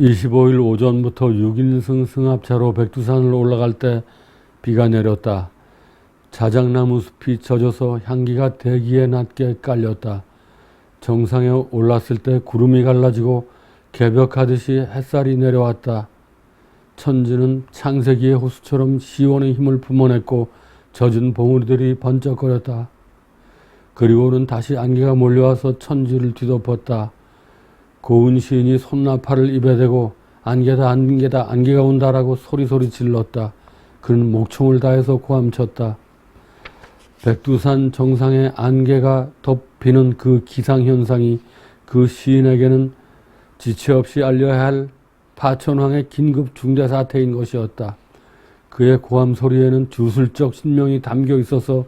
25일 오전부터 6인승 승합차로 백두산을 올라갈 때 비가 내렸다. 자작나무 숲이 젖어서 향기가 대기에 낮게 깔렸다. 정상에 올랐을 때 구름이 갈라지고 개벽하듯이 햇살이 내려왔다. 천지는 창세기의 호수처럼 시원의 힘을 뿜어냈고 젖은 봉우리들이 번쩍거렸다. 그리고는 다시 안개가 몰려와서 천지를 뒤덮었다. 고운 시인이 손나 팔을 입에 대고 안개다 안개다 안개가 온다라고 소리소리 질렀다. 그는 목청을 다해서 고함쳤다. 백두산 정상에 안개가 덮이는 그 기상현상이 그 시인에게는 지체 없이 알려야 할 파천왕의 긴급 중대 사태인 것이었다. 그의 고함 소리에는 주술적 신명이 담겨 있어서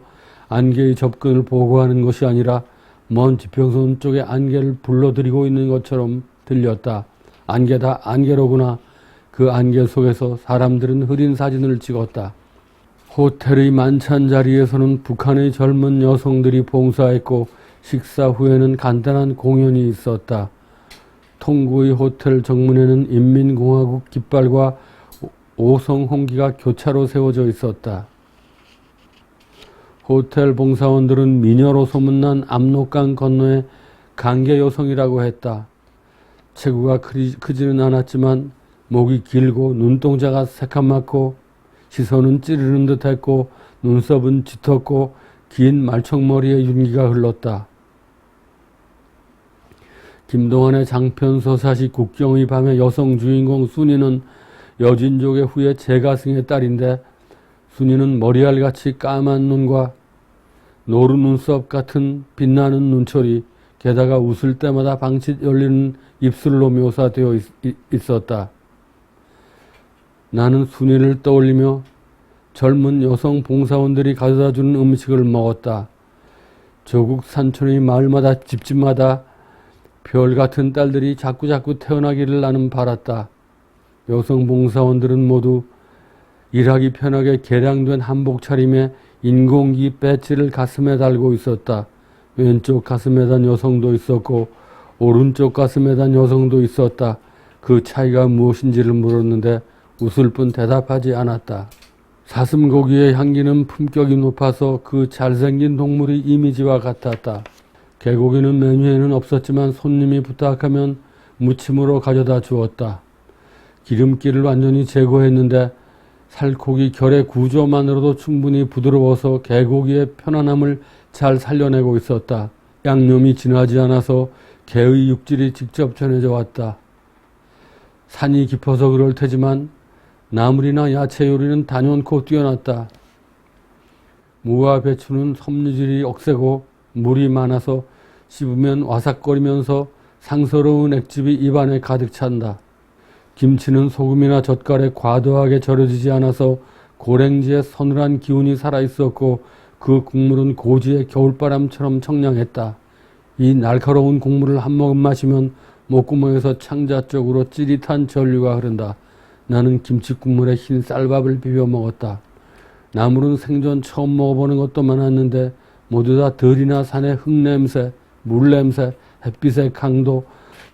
안개의 접근을 보고하는 것이 아니라 먼 지평선 쪽에 안개를 불러들이고 있는 것처럼 들렸다. 안개 다 안개로구나. 그 안개 속에서 사람들은 흐린 사진을 찍었다. 호텔의 만찬 자리에서는 북한의 젊은 여성들이 봉사했고 식사 후에는 간단한 공연이 있었다. 통구의 호텔 정문에는 인민공화국 깃발과 오성 홍기가 교차로 세워져 있었다. 호텔 봉사원들은 미녀로 소문난 압록강 건너의 강계 여성이라고 했다. 체구가 크지, 크지는 않았지만 목이 길고 눈동자가 새카맣고 시선은 찌르는 듯했고 눈썹은 짙었고 긴 말총머리에 윤기가 흘렀다. 김동완의 장편 서사시 국경의 밤의 여성 주인공 순이는 여진족의 후예 제가승의 딸인데 순이는 머리알같이 까만 눈과 노루 눈썹 같은 빛나는 눈초리 게다가 웃을 때마다 방칫 열리는 입술로 묘사되어 있, 있었다. 나는 순이를 떠올리며 젊은 여성 봉사원들이 가져다 주는 음식을 먹었다. 조국 산촌의 마을마다 집집마다 별 같은 딸들이 자꾸자꾸 태어나기를 나는 바랐다. 여성 봉사원들은 모두 일하기 편하게 개량된 한복 차림에 인공기 배지를 가슴에 달고 있었다. 왼쪽 가슴에 단 여성도 있었고 오른쪽 가슴에 단 여성도 있었다. 그 차이가 무엇인지를 물었는데 웃을 뿐 대답하지 않았다. 사슴고기의 향기는 품격이 높아서 그 잘생긴 동물의 이미지와 같았다. 개고기는 메뉴에는 없었지만 손님이 부탁하면 무침으로 가져다 주었다. 기름기를 완전히 제거했는데 살코기 결의 구조만으로도 충분히 부드러워서 개고기의 편안함을 잘 살려내고 있었다. 양념이 진하지 않아서 개의 육질이 직접 전해져 왔다. 산이 깊어서 그럴 테지만 나물이나 야채 요리는 단연코 뛰어났다. 무와 배추는 섬유질이 억세고 물이 많아서 씹으면 와삭거리면서 상서로운 액즙이 입안에 가득 찬다. 김치는 소금이나 젓갈에 과도하게 절여지지 않아서 고랭지의 서늘한 기운이 살아있었고 그 국물은 고지의 겨울바람처럼 청량했다. 이 날카로운 국물을 한 모금 마시면 목구멍에서 창자 쪽으로 찌릿한 전류가 흐른다. 나는 김치 국물에 흰 쌀밥을 비벼 먹었다. 나물은 생전 처음 먹어보는 것도 많았는데 모두 다 들이나 산의 흙냄새, 물냄새, 햇빛의 강도,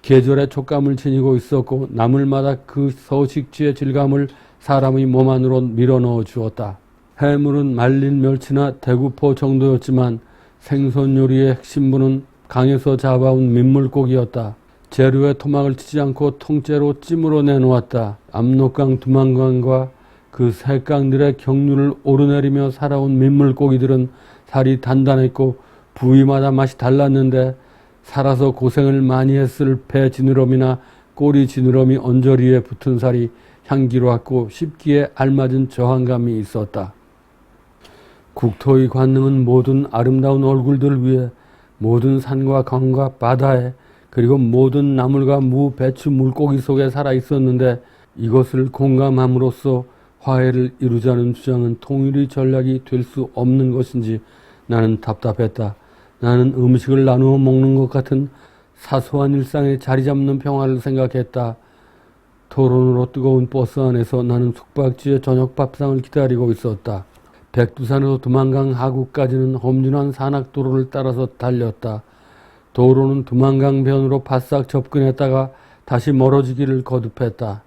계절의 촉감을 지니고 있었고 나물마다 그 서식지의 질감을 사람의 몸 안으로 밀어넣어 주었다. 해물은 말린 멸치나 대구포 정도였지만 생선 요리의 핵심부는 강에서 잡아온 민물고기였다. 재료에 토막을 치지 않고 통째로 찜으로 내놓았다. 압록강 두만강과 그 새강들의 경류를 오르내리며 살아온 민물고기들은 살이 단단했고 부위마다 맛이 달랐는데 살아서 고생을 많이 했을 배 지느러미나 꼬리 지느러미 언저리에 붙은 살이 향기로웠고 씹기에 알맞은 저항감이 있었다. 국토의 관능은 모든 아름다운 얼굴들 위에 모든 산과 강과 바다에 그리고 모든 나물과 무, 배추, 물고기 속에 살아 있었는데 이것을 공감함으로써 화해를 이루자는 주장은 통일의 전략이 될 수 없는 것인지 나는 답답했다. 나는 음식을 나누어 먹는 것 같은 사소한 일상에 자리 잡는 평화를 생각했다. 토론으로 뜨거운 버스 안에서 나는 숙박지의 저녁 밥상을 기다리고 있었다. 백두산에서 두만강 하구까지는 험준한 산악도로를 따라서 달렸다. 도로는 두만강 변으로 바싹 접근했다가 다시 멀어지기를 거듭했다.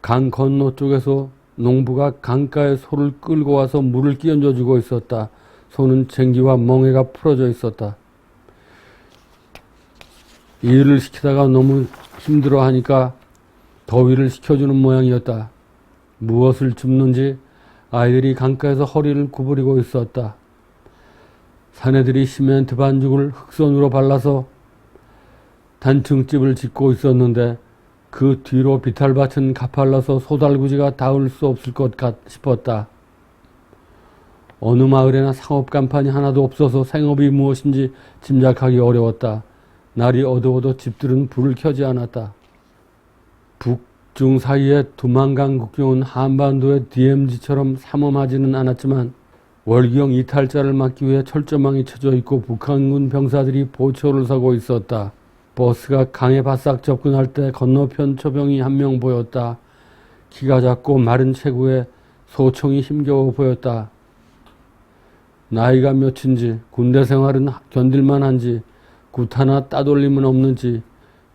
강 건너 쪽에서 농부가 강가에 소를 끌고 와서 물을 끼얹어 주고 있었다. 소는 쟁기와 멍에가 풀어져 있었다. 일을 시키다가 너무 힘들어 하니까 더위를 식혀주는 모양이었다. 무엇을 줍는지 아이들이 강가에서 허리를 구부리고 있었다. 사내들이 시멘트 반죽을 흑선으로 발라서 단층집을 짓고 있었는데 그 뒤로 비탈밭은 가팔라서 소달구지가 닿을 수 없을 것 같 싶었다. 어느 마을에나 상업 간판이 하나도 없어서 생업이 무엇인지 짐작하기 어려웠다. 날이 어두워도 집들은 불을 켜지 않았다. 북중 사이에 두만강 국경은 한반도의 DMZ처럼 삼엄하지는 않았지만 월경 이탈자를 막기 위해 철조망이 쳐져 있고 북한군 병사들이 보초를 서고 있었다. 버스가 강에 바싹 접근할 때 건너편 초병이 한 명 보였다. 키가 작고 마른 체구에 소총이 힘겨워 보였다. 나이가 몇인지 군대 생활은 견딜만한지 구타나 따돌림은 없는지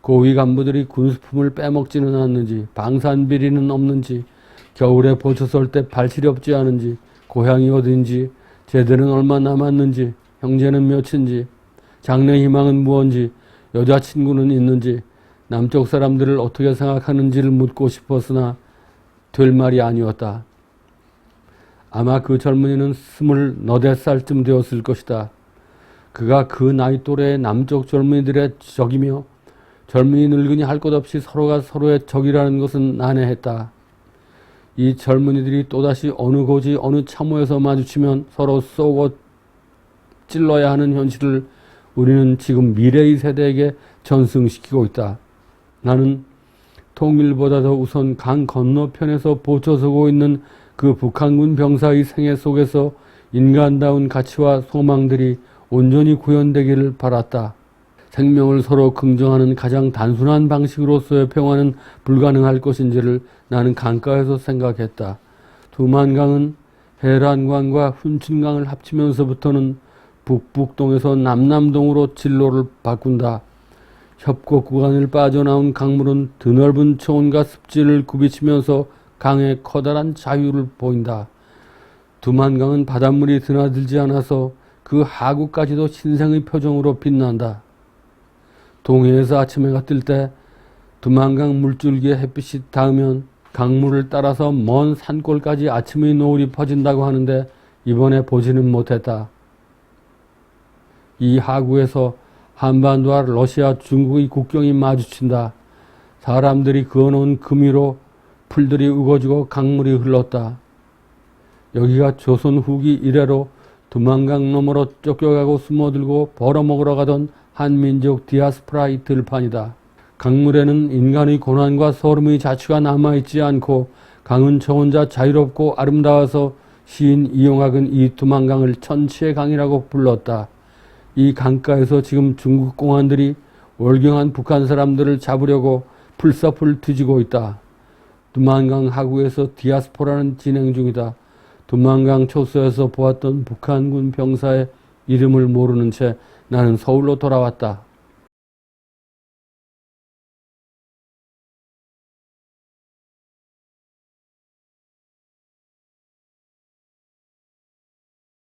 고위 간부들이 군수품을 빼먹지는 않는지 방산비리는 없는지 겨울에 보초 설때 발시렵지 않은지 고향이 어딘지 제대는 얼마 남았는지 형제는 몇인지 장래 희망은 무언지 여자친구는 있는지 남쪽 사람들을 어떻게 생각하는지를 묻고 싶었으나 될 말이 아니었다. 아마 그 젊은이는 스물 너댓 살쯤 되었을 것이다. 그가 그 나이 또래의 남쪽 젊은이들의 적이며 젊은이 늙은이 할 것 없이 서로가 서로의 적이라는 것은 난해했다. 이 젊은이들이 또다시 어느 고지 어느 참호에서 마주치면 서로 쏘고 찔러야 하는 현실을 우리는 지금 미래의 세대에게 전승시키고 있다. 나는 통일보다도 우선 강 건너편에서 보초서고 있는 그 북한군 병사의 생애 속에서 인간다운 가치와 소망들이 온전히 구현되기를 바랐다. 생명을 서로 긍정하는 가장 단순한 방식으로서의 평화는 불가능할 것인지를 나는 강가에서 생각했다. 두만강은 해란강과 훈춘강을 합치면서부터는 북북동에서 남남동으로 진로를 바꾼다. 협곡 구간을 빠져나온 강물은 드넓은 초원과 습지를 굽이치면서 강의 커다란 자유를 보인다. 두만강은 바닷물이 드나들지 않아서 그 하구까지도 신생의 표정으로 빛난다. 동해에서 아침 해가 뜰때 두만강 물줄기에 햇빛이 닿으면 강물을 따라서 먼 산골까지 아침의 노을이 퍼진다고 하는데 이번에 보지는 못했다. 이 하구에서 한반도와 러시아, 중국의 국경이 마주친다. 사람들이 그어놓은 금 위로 풀들이 우거지고 강물이 흘렀다. 여기가 조선 후기 이래로 두만강 너머로 쫓겨가고 숨어들고 벌어먹으러 가던 한민족 디아스프라의 들판이다. 강물에는 인간의 고난과 소름의 자취가 남아있지 않고 강은 저 혼자 자유롭고 아름다워서 시인 이용학은 이 두만강을 천치의 강이라고 불렀다. 이 강가에서 지금 중국 공안들이 월경한 북한 사람들을 잡으려고 풀서풀 뒤지고 있다. 두만강 하구에서 디아스포라는 진행 중이다. 두만강 초소에서 보았던 북한군 병사의 이름을 모르는 채 나는 서울로 돌아왔다.